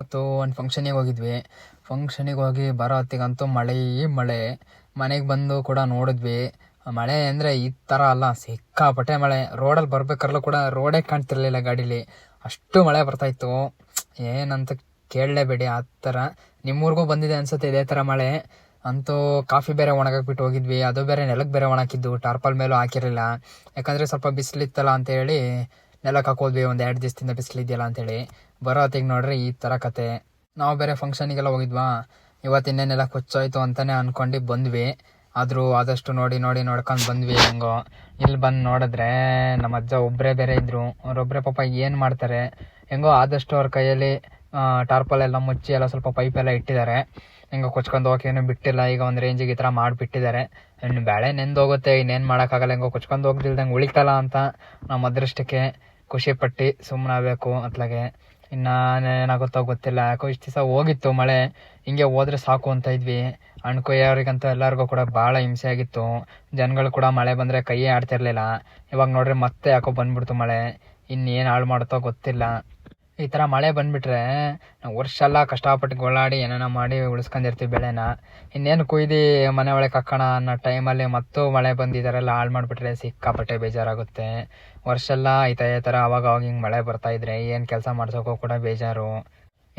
ಇವತ್ತು ಒಂದು ಫಂಕ್ಷನಿಗೆ ಹೋಗಿದ್ವಿ. ಫಂಕ್ಷನಿಗೆ ಹೋಗಿ ಬರೋ ಹೊತ್ತಿಗಂತೂ ಮಳೆ ಮಳೆ. ಮನೆಗೆ ಬಂದು ಕೂಡ ನೋಡಿದ್ವಿ. ಮಳೆ ಅಂದರೆ ಈ ಥರ ಅಲ್ಲ, ಸಿಕ್ಕಾಪಟ್ಟೆ ಮಳೆ. ರೋಡಲ್ಲಿ ಬರ್ಬೇಕಾದ್ರೂ ಕೂಡ ರೋಡೇ ಕಾಣ್ತಿರ್ಲಿಲ್ಲ ಗಾಡೀಲಿ. ಅಷ್ಟು ಮಳೆ ಬರ್ತಾಯಿತ್ತು ಏನಂತ ಕೇಳಲೇಬೇಡಿ, ಆ ಥರ ನಿಮ್ಮೂರಿಗೂ ಬಂದಿದೆ ಅನ್ಸುತ್ತೆ ಇದೇ ಥರ ಮಳೆ. ಅಂತೂ ಕಾಫಿ ಬೇರೆ ಒಣಗಾಕ್ಬಿಟ್ಟು ಹೋಗಿದ್ವಿ. ಅದು ಬೇರೆ ನೆಲಕ್ಕೆ ಬೇರೆ ಒಣಾಕಿದ್ದು ಟಾರ್ಪಲ್ ಮೇಲೂ ಹಾಕಿರಲಿಲ್ಲ. ಯಾಕಂದರೆ ಸ್ವಲ್ಪ ಬಿಸಿಲಿತ್ತಲ್ಲ ಅಂತೇಳಿ ನೆಲಕ್ಕೆ ಹಾಕೋದ್ವಿ, ಒಂದು ಎರಡು ದಿವಸದಿಂದ ಬಿಸಿಲಿದೆಯಲ್ಲ ಅಂತೇಳಿ. ಬರೋ ಹೊತ್ತಿಗೆ ನೋಡ್ರಿ ಈ ಥರ ಕತೆ. ನಾವು ಬೇರೆ ಫಂಕ್ಷನಿಗೆಲ್ಲ ಹೋಗಿದ್ವಾ? ಇವತ್ತು ಇನ್ನೇನೆಲ್ಲ ಕೊಚ್ಚೋಯ್ತು ಅಂತಾನೆ ಅನ್ಕೊಂಡು ಬಂದ್ವಿ. ಆದರೂ ಆದಷ್ಟು ನೋಡಿ ನೋಡಿ ನೋಡ್ಕೊಂಡು ಬಂದ್ವಿ ಹೆಂಗೋ. ಇಲ್ಲಿ ಬಂದು ನೋಡಿದ್ರೆ ನಮ್ಮ ಅಜ್ಜ ಒಬ್ಬರೇ ಬೇರೆ ಇದ್ದರು ಅವ್ರೊಬ್ಬರೇ ಪಾಪ ಏನು ಮಾಡ್ತಾರೆ? ಹೆಂಗೋ ಆದಷ್ಟು ಅವ್ರ ಕೈಯಲ್ಲಿ ಟಾರ್ಪಲ್ ಎಲ್ಲ ಮುಚ್ಚಿ ಎಲ್ಲ ಸ್ವಲ್ಪ ಪೈಪ್ ಎಲ್ಲ ಇಟ್ಟಿದ್ದಾರೆ. ಹೆಂಗೋ ಕೊಚ್ಕೊಂಡು ಹೋಗಕ್ಕೆ ಏನು ಬಿಟ್ಟಿಲ್ಲ. ಈಗ ಒಂದು ರೇಂಜಿಗೆ ಈ ಥರ ಮಾಡಿಬಿಟ್ಟಿದ್ದಾರೆ. ಇನ್ನು ಬೆಳೆ ನೆಂದೋಗುತ್ತೆ ಇನ್ನೇನು ಮಾಡೋಕ್ಕಾಗಲ್ಲ. ಹೆಂಗೋ ಕೊಚ್ಕೊಂಡು ಹೋಗ್ದಿಲ್ದಂಗೆ ಉಳಿತಲ್ಲ ಅಂತ ನಮ್ಮ ಅದೃಷ್ಟಕ್ಕೆ ಖುಷಿಪಟ್ಟು ಸುಮ್ಮನಾಗಬೇಕು ಅತ್ಲಾಗೆ. ಇನ್ನು ಏನಾಗುತ್ತೋ ಗೊತ್ತಿಲ್ಲ. ಯಾಕೋ ಇಷ್ಟು ದಿವಸ ಹೋಗಿತ್ತು ಮಳೆ. ಹಿಂಗೆ ಹೋದ್ರೆ ಸಾಕು ಅಂತ ಇದ್ವಿ. ಅಣ್ಕೊಯ್ಯವ್ರಿಗಂತೂ ಎಲ್ಲರಿಗೂ ಕೂಡ ಭಾಳ ಹಿಂಸೆ ಆಗಿತ್ತು. ಜನಗಳು ಕೂಡ ಮಳೆ ಬಂದರೆ ಕೈಯೇ ಆಡ್ತಿರ್ಲಿಲ್ಲ. ಇವಾಗ ನೋಡ್ರಿ ಮತ್ತೆ ಯಾಕೋ ಬಂದ್ಬಿಡ್ತು ಮಳೆ. ಇನ್ನೇನು ಹಾಳು ಮಾಡುತ್ತೋ ಗೊತ್ತಿಲ್ಲ. ಈ ಥರ ಮಳೆ ಬಂದ್ಬಿಟ್ರೆ ನಾವು ವರ್ಷ ಎಲ್ಲ ಕಷ್ಟಪಟ್ಟು ಗೋಳಾಡಿ ಏನೇನೋ ಮಾಡಿ ಉಳಿಸ್ಕೊಂಡಿರ್ತೀವಿ ಬೆಳೆನ. ಇನ್ನೇನು ಕುಯ್ದು ಮನೆ ಒಳಗೆ ಹಾಕೋಣ ಅನ್ನೋ ಟೈಮಲ್ಲಿ ಮತ್ತೂ ಮಳೆ ಬಂದು ಈ ಥರ ಎಲ್ಲ ಹಾಳು ಮಾಡಿಬಿಟ್ರೆ ಸಿಕ್ಕಾಪಟ್ಟೆ ಬೇಜಾರಾಗುತ್ತೆ. ವರ್ಷ ಎಲ್ಲ ಈ ಥರ ಅವಾಗ ಅವಾಗ ಹಿಂಗೆ ಮಳೆ ಬರ್ತಾ ಇದ್ರೆ ಏನು ಕೆಲಸ ಮಾಡ್ಸೋಕ್ಕೂ ಕೂಡ ಬೇಜಾರು.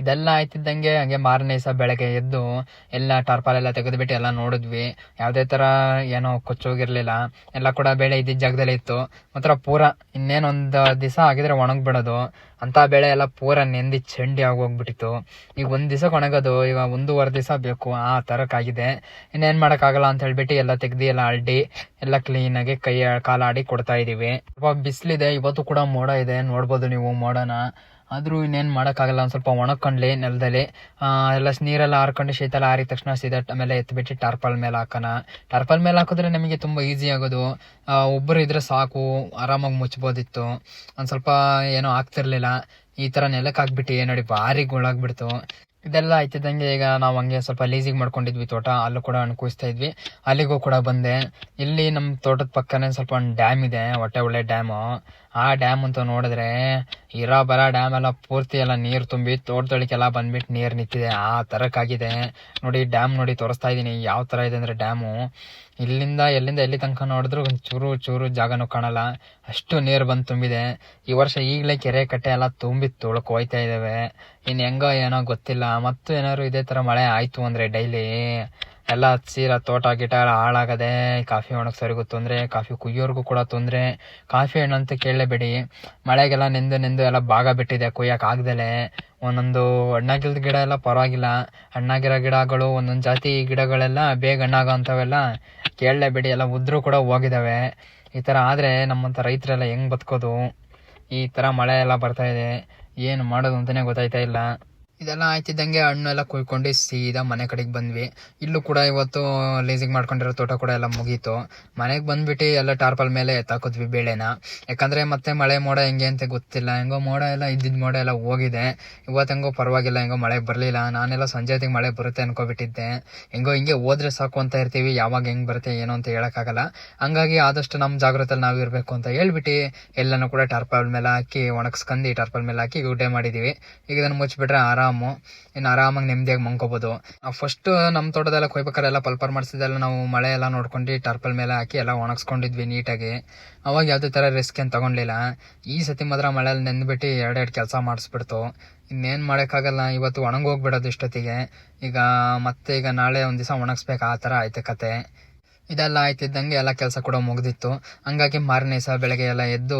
ಇದೆಲ್ಲ ಆಯ್ತಿದ್ದಂಗೆ ಹಂಗೆ ಮಾರನೇ ದಿವಸ ಬೆಳಗ್ಗೆ ಎದ್ದು ಎಲ್ಲ ಟಾರ್ಪಾಲ್ ಎಲ್ಲ ತೆಗೆದುಬಿಟ್ಟು ಎಲ್ಲ ನೋಡಿದ್ವಿ. ಯಾವುದೇ ಥರ ಏನೋ ಕೊಚ್ಚೋಗಿರಲಿಲ್ಲ. ಎಲ್ಲ ಕೂಡ ಬೆಳೆ ಇದ್ದಿದ್ದ ಜಾಗದಲ್ಲೇ ಇತ್ತು. ಮಾತ್ರ ಪೂರ ಇನ್ನೇನೊಂದು ದಿವಸ ಆಗಿದ್ರೆ ಒಣಗ್ಬಿಡೋದು. ಅಂತ ಬೆಳೆ ಎಲ್ಲ ಪೂರ ನೆಂದಿ ಚಂಡಿ ಆಗೋಗ್ಬಿಟ್ಟಿತ್ತು ಈಗ ಒಂದು ದಿವಸಕ್ಕೆ ಒಣಗೋದು, ಈಗ ಒಂದೂವರೆ ದಿವಸ ಬೇಕು. ಆ ಥರಕ್ಕಾಗಿದೆ ಇನ್ನೇನು ಮಾಡೋಕ್ಕಾಗಲ್ಲ ಅಂತ ಹೇಳ್ಬಿಟ್ಟು ಎಲ್ಲ ತೆಗ್ದು ಎಲ್ಲ ಅಲ್ಡಿ, ಎಲ್ಲ ಕ್ಲೀನಾಗಿ ಕೈ ಕಾಲಾಡಿ ಕೊಡ್ತಾ ಇದೀವಿ. ಸ್ವಲ್ಪ ಬಿಸಿಲಿದೆ. ಇವತ್ತು ಕೂಡ ಮೋಡ ಇದೆ. ನೋಡ್ಬೋದು ನೀವು ಮೋಡನ. ಆದರೂ ಇನ್ನೇನು ಮಾಡೋಕ್ಕಾಗಲ್ಲ. ಒಂದು ಸ್ವಲ್ಪ ಒಣಕೊಂಡ್ಲಿ ನೆಲದಲ್ಲಿ ಎಲ್ಲ ನೀರೆಲ್ಲ ಹಾರ್ಕೊಂಡು ಶೀತ ಎಲ್ಲ ಆರಿದ ತಕ್ಷಣ ಸೀದಾ ಆಮೇಲೆ ಎತ್ತಿಬಿಟ್ಟು ಟಾರ್ಪಲ್ ಮೇಲೆ ಹಾಕೋಣ. ಟಾರ್ಪಲ್ ಮೇಲೆ ಹಾಕಿದ್ರೆ ನಮಗೆ ತುಂಬ ಈಸಿ ಆಗೋದು. ಒಬ್ಬರು ಇದ್ರೆ ಸಾಕು, ಆರಾಮಾಗಿ ಮುಚ್ಬೋದಿತ್ತು. ಒಂದು ಸ್ವಲ್ಪ ಏನೋ ಆಗ್ತಿರ್ಲಿಲ್ಲ. ಈ ಥರ ನೆಲಕ್ಕೆ ಹಾಕ್ಬಿಟ್ಟು ನೋಡಿ ಭಾರಿ ಗುಳಾಗ್ಬಿಡ್ತು. ಇದೆಲ್ಲ ಆಯ್ತಿದ್ದಂಗೆ ಈಗ ನಾವು ಹಂಗೆ ಸ್ವಲ್ಪ ಲೀಸಿಗೆ ಮಾಡ್ಕೊಂಡಿದ್ವಿ ತೋಟ. ಅಲ್ಲೂ ಕೂಡ ಅನುಕೂಲಿಸ್ತಾ ಇದ್ವಿ. ಅಲ್ಲಿಗೂ ಕೂಡ ಬಂದೆ. ಇಲ್ಲಿ ನಮ್ಮ ತೋಟದ ಪಕ್ಕನೇ ಸ್ವಲ್ಪ ಒಂದು ಡ್ಯಾಮ್ ಇದೆ, ಹೊಟ್ಟೆ ಒಳ್ಳೆ ಡ್ಯಾಮು ಆ ಡ್ಯಾಮ್ ಅಂತ ನೋಡಿದ್ರೆ ಇರೋ ಬರ ಡ್ಯಾಮ್ ಎಲ್ಲ ಪೂರ್ತಿ ಎಲ್ಲ ನೀರು ತುಂಬಿ ತೋಟದೊಳಗೆಲ್ಲ ಬಂದ್ಬಿಟ್ಟು ನೀರು ನಿಂತಿದೆ. ಆ ಥರಕ್ಕಾಗಿದೆ ನೋಡಿ ಡ್ಯಾಮ್ ನೋಡಿ ತೋರಿಸ್ತಾ ಇದ್ದೀನಿ. ಯಾವ ಥರ ಇದೆ ಅಂದರೆ ಡ್ಯಾಮು ಇಲ್ಲಿಂದ ಎಲ್ಲಿಂದ ಎಲ್ಲಿ ತನಕ ನೋಡಿದ್ರು ಒಂದು ಚೂರು ಚೂರು ಜಾಗನೂ ಕಾಣಲ್ಲ. ಅಷ್ಟು ನೀರು ಬಂದು ತುಂಬಿದೆ. ಈ ವರ್ಷ ಈಗಲೇ ಕೆರೆ ಕಟ್ಟೆ ಎಲ್ಲ ತುಂಬಿ ತೊಳ್ಕೊ ಹೋಯ್ತಾ ಇದ್ದಾವೆ ಇನ್ನು ಹೆಂಗೋ ಏನೋ ಗೊತ್ತಿಲ್ಲ. ಮತ್ತು ಏನಾದ್ರು ಇದೇ ಥರ ಮಳೆ ಆಯಿತು ಅಂದರೆ ಡೈಲಿ ಎಲ್ಲ ಹಚ್ಚಿರ ತೋಟ ಗಿಟ ಎಲ್ಲ ಹಾಳಾಗದೆ ಕಾಫಿ ಒಣಗ್ಸೋರಿಗೂ ತೊಂದರೆ, ಕಾಫಿ ಕುಯ್ಯೋರ್ಗೂ ಕೂಡ ತೊಂದರೆ. ಕಾಫಿ ಹಣ್ಣು ಅಂತ ಕೇಳಲೇಬೇಡಿ. ಮಳೆಗೆಲ್ಲ ನೆಂದು ನಿಂದು ಎಲ್ಲ ಭಾಗ ಬಿಟ್ಟಿದೆ ಕುಯ್ಯಕ್ಕೆ ಆಗ್ದಲೆ. ಒಂದೊಂದು ಹಣ್ಣಾಗಿಲ್ದ ಗಿಡ ಎಲ್ಲ ಪರವಾಗಿಲ್ಲ. ಹಣ್ಣಾಗಿರೋ ಗಿಡಗಳು, ಒಂದೊಂದು ಜಾತಿ ಗಿಡಗಳೆಲ್ಲ ಬೇಗ ಹಣ್ಣಾಗೋ ಅಂಥವೆಲ್ಲ ಕೇಳಲೇಬೇಡಿ. ಎಲ್ಲ ಉದ್ರು ಕೂಡ ಹೋಗಿದ್ದಾವೆ ಈ ಥರ ಆದರೆ ನಮ್ಮಂಥ ರೈತರೆಲ್ಲ ಹೆಂಗ್ ಬದುಕೋದು? ಈ ಥರ ಮಳೆ ಎಲ್ಲ ಬರ್ತಾ ಇದೆ ಏನು ಮಾಡೋದು ಅಂತಾನೆ ಗೊತ್ತಾಗ್ತಾ ಇಲ್ಲ. ಇದೆಲ್ಲ ಆಯ್ತಿದ್ದಂಗೆ ಹಣ್ಣು ಎಲ್ಲ ಕುಯ್ಕೊಂಡು ಸೀದಾ ಮನೆ ಕಡೆಗೆ ಬಂದ್ವಿ. ಇಲ್ಲೂ ಕೂಡ ಇವತ್ತು ಲೀಸಿಗೆ ಮಾಡ್ಕೊಂಡಿರೋ ತೋಟ ಕೂಡ ಎಲ್ಲ ಮುಗೀತು. ಮನೆಗೆ ಬಂದ್ಬಿಟ್ಟು ಎಲ್ಲ ಟಾರ್ಪಲ್ ಮೇಲೆ ಎತ್ತಾಕಿದ್ವಿ ಬೇಳೆನ. ಯಾಕಂದ್ರೆ ಮತ್ತೆ ಮಳೆ ಮೋಡ ಹೆಂಗೆ ಅಂತ ಗೊತ್ತಿಲ್ಲ. ಹೆಂಗೋ ಮೋಡ ಎಲ್ಲ ಇದ್ದಿದ್ದ ಮೋಡ ಎಲ್ಲ ಹೋಗಿದೆ. ಇವತ್ತು ಹೆಂಗೋ ಪರವಾಗಿಲ್ಲ, ಹೆಂಗೋ ಮಳೆ ಬರಲಿಲ್ಲ. ನಾನೆಲ್ಲ ಸಂಜೆ ಹೊತ್ತಿಗೆ ಮಳೆ ಬರುತ್ತೆ ಅನ್ಕೋಬಿಟ್ಟಿದ್ದೆ. ಹೆಂಗೋ ಹಿಂಗೆ ಹೋದ್ರೆ ಸಾಕು ಅಂತ ಇರ್ತೀವಿ. ಯಾವಾಗ ಹೆಂಗೆ ಬರುತ್ತೆ, ಏನು ಅಂತ ಹೇಳೋಕ್ಕಾಗಲ್ಲ. ಹಂಗಾಗಿ ಆದಷ್ಟು ನಮ್ಮ ಜಾಗ್ರತೆಯಲ್ಲಿ ನಾವು ಇರಬೇಕು ಅಂತ ಹೇಳ್ಬಿಟ್ಟು ಎಲ್ಲನೂ ಕೂಡ ಟಾರ್ಪಲ್ ಮೇಲೆ ಹಾಕಿ ಒಣಗಿಸ್ಕಂದು ಟಾರ್ಪಲ್ ಮೇಲೆ ಹಾಕಿ ಗುಡ್ಡೆ ಮಾಡಿದ್ದೀವಿ ಈಗ ಇದನ್ನು ಮುಚ್ಚಿಬಿಟ್ರೆ ಆರಾಮು ಇನ್ನು ಆರಾಮಾಗಿ ನೆಮ್ಮದಿಯಾಗಿ ಮಂಕೋಬೋದು ಫಸ್ಟ್ ನಮ್ಮ ತೋಟದೆಲ್ಲ ಕೊಯ್ಬೇಕಾರೆ ಎಲ್ಲ ಪಲ್ಪರ್ ಮಾಡಿಸಿದೆಲ್ಲ ನಾವು ಮಳೆ ಎಲ್ಲ ನೋಡ್ಕೊಂಡು ಟರ್ಪಲ್ ಮೇಲೆ ಹಾಕಿ ಎಲ್ಲ ಒಣಗಿಸ್ಕೊಂಡಿದ್ವಿ ನೀಟಾಗಿ. ಅವಾಗ ಯಾವುದೇ ಥರ ರಿಸ್ಕ್ ಏನು ತಗೊಂಡಿಲ್ಲ ಈ ಸತಿ ಮಾತ್ರ ಮಳೆಯಲ್ಲಿ ನೆಂದ್ಬಿಟ್ಟು ಎರಡೆರಡು ಕೆಲಸ ಮಾಡಿಸ್ಬಿಡ್ತು. ಇನ್ನೇನು ಮಾಡೋಕ್ಕಾಗಲ್ಲ, ಇವತ್ತು ಒಣಗೋಗ್ಬಿಡೋದು ಇಷ್ಟೊತ್ತಿಗೆ. ಈಗ ಮತ್ತೆ ಈಗ ನಾಳೆ ಒಂದು ದಿವಸ ಒಣಗಿಸ್ಬೇಕು, ಆ ಥರ ಆಯ್ತು ಕತೆ. ಇದೆಲ್ಲ ಆಯ್ತಿದ್ದಂಗೆ ಎಲ್ಲ ಕೆಲಸ ಕೂಡ ಮುಗ್ದಿತ್ತು. ಹಂಗಾಗಿ ಮಾರನೇ ಸಹ ಬೆಳಗ್ಗೆ ಎಲ್ಲ ಎದ್ದು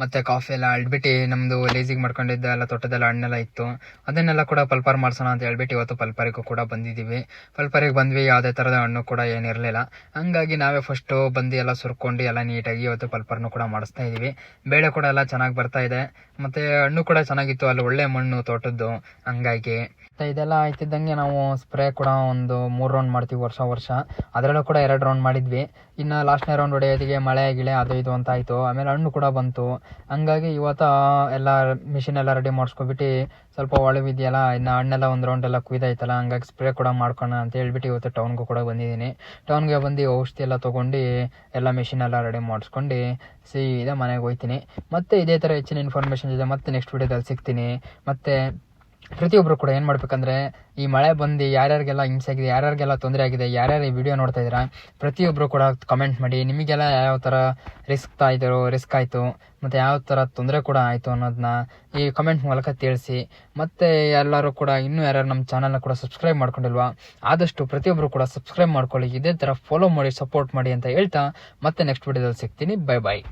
ಮತ್ತೆ ಕಾಫಿ ಎಲ್ಲ ಅಳ್ಬಿಟ್ಟು ನಮ್ಮದು ಲೇಸಿಗೆ ಮಾಡ್ಕೊಂಡಿದ್ದ ಎಲ್ಲ ತೋಟದೆಲ್ಲ ಹಣ್ಣೆಲ್ಲ ಇತ್ತು. ಅದನ್ನೆಲ್ಲ ಕೂಡ ಪಲ್ಪರ್ ಮಾಡ್ಸೋಣ ಅಂತ ಹೇಳ್ಬಿಟ್ಟು ಇವತ್ತು ಪಲ್ಪರಿಗೂ ಕೂಡ ಬಂದಿದ್ದೀವಿ. ಪಲ್ಪರಿಗೆ ಬಂದ್ವಿ, ಯಾವುದೇ ಥರದ ಹಣ್ಣು ಕೂಡ ಏನಿರಲಿಲ್ಲ ಹಂಗಾಗಿ ನಾವೇ ಫಸ್ಟು ಬಂದು ಎಲ್ಲ ಸುರ್ಕೊಂಡು ಎಲ್ಲ ನೀಟಾಗಿ ಇವತ್ತು ಪಲ್ಪರ್ನು ಕೂಡ ಮಾಡಿಸ್ತಾ ಇದ್ದೀವಿ. ಬೇಳೆ ಕೂಡ ಎಲ್ಲ ಚೆನ್ನಾಗಿ ಬರ್ತಾ ಇದೆ. ಮತ್ತೆ ಹಣ್ಣು ಕೂಡ ಚೆನ್ನಾಗಿತ್ತು, ಅಲ್ಲಿ ಒಳ್ಳೆ ಮಣ್ಣು ತೋಟದ್ದು. ಹಂಗಾಗಿ ಇದೆಲ್ಲ ಆಯ್ತಿದ್ದಂಗೆ ನಾವು ಸ್ಪ್ರೇ ಕೂಡ ಒಂದು ಮೂರು ರೌಂಡ್ ಮಾಡ್ತೀವಿ ವರ್ಷ ವರ್ಷ. ಅದರಲ್ಲೂ ಕೂಡ ಎರಡು ರೌಂಡ್ ಮಾಡಿದ್ವಿ. ಇನ್ನು ಲಾಸ್ಟ್ನೇ ರೌಂಡ್ ಹೊಡೆಯೋದಿಗೆ ಮಳೆ, ಗಿಳೆ ಅದು ಇದು ಅಂತ ಆಯಿತು ಆಮೇಲೆ ಹಣ್ಣು ಕೂಡ ಬಂತು. ಹಂಗಾಗಿ ಇವತ್ತು ಎಲ್ಲ ಮಿಷಿನ್ ಎಲ್ಲ ರೆಡಿ ಮಾಡಿಸ್ಕೊಬಿಟ್ಟು ಸ್ವಲ್ಪ ಒಳವಿದೆಯಲ್ಲ ಇನ್ನು ಹಣ್ಣೆಲ್ಲ ಒಂದು ರೌಂಡೆಲ್ಲ ಕುಯ್ದಾಯ್ತಲ್ಲ, ಹಂಗಾಗಿ ಸ್ಪ್ರೇ ಕೂಡ ಮಾಡ್ಕೋಣ ಅಂತ ಹೇಳ್ಬಿಟ್ಟು ಇವತ್ತು ಟೌನ್ಗೂ ಕೂಡ ಬಂದಿದ್ದೀನಿ. ಟೌನ್ಗೆ ಬಂದು ಔಷಧಿ ಎಲ್ಲ ತೊಗೊಂಡು ಎಲ್ಲ ಮಿಷಿನ್ ಎಲ್ಲ ರೆಡಿ ಮಾಡಿಸ್ಕೊಂಡು ಸೀದಾ ಮನೆಗೆ ಹೋಗ್ತೀನಿ ಮತ್ತು ಇದೇ ಥರ ಹೆಚ್ಚಿನ ಇನ್ಫಾರ್ಮೇಷನ್ ಇದೆ ಮತ್ತೆ ನೆಕ್ಸ್ಟ್ ವೀಡಿಯೋದಲ್ಲಿ ಸಿಗ್ತೀನಿ. ಮತ್ತೆ ಪ್ರತಿಯೊಬ್ಬರು ಕೂಡ ಏನು ಮಾಡಬೇಕಂದ್ರೆ, ಈ ಮಳೆ ಬಂದು ಯಾರ್ಯಾರಿಗೆಲ್ಲ ಹಿಂಸೆ ಆಗಿದೆ, ಯಾರ್ಯಾರಿಗೆಲ್ಲ ತೊಂದರೆ ಆಗಿದೆ, ಯಾರ್ಯಾರು ಈ ವಿಡಿಯೋ ನೋಡ್ತಾ ಇದ್ದೀರಾ ಪ್ರತಿಯೊಬ್ಬರು ಕೂಡ ಕಮೆಂಟ್ ಮಾಡಿ, ನಿಮಗೆಲ್ಲ ಯಾವ ಥರ ರಿಸ್ಕ್ ಆಯಿತು ರಿಸ್ಕ್ ಆಯಿತು, ಮತ್ತು ಯಾವ ಥರ ತೊಂದರೆ ಕೂಡ ಆಯಿತು ಅನ್ನೋದನ್ನ ಈ ಕಮೆಂಟ್ ಮೂಲಕ ತಿಳಿಸಿ, ಮತ್ತು ಎಲ್ಲರೂ ಕೂಡ ಇನ್ನೂ ಯಾರ್ಯಾರು ನಮ್ಮ ಚಾನಲ್ನ ಕೂಡ ಸಬ್ಸ್ಕ್ರೈಬ್ ಮಾಡ್ಕೊಂಡಿಲ್ವಾ, ಆದಷ್ಟು ಪ್ರತಿಯೊಬ್ಬರು ಕೂಡ ಸಬ್ಸ್ಕ್ರೈಬ್ ಮಾಡ್ಕೊಳ್ಳಿ, ಇದೇ ಥರ ಫಾಲೋ ಮಾಡಿ ಸಪೋರ್ಟ್ ಮಾಡಿ ಅಂತ ಹೇಳ್ತಾ ಮತ್ತೆ ನೆಕ್ಸ್ಟ್ ವಿಡಿಯೋದಲ್ಲಿ ಸಿಗ್ತೀನಿ. Bye bye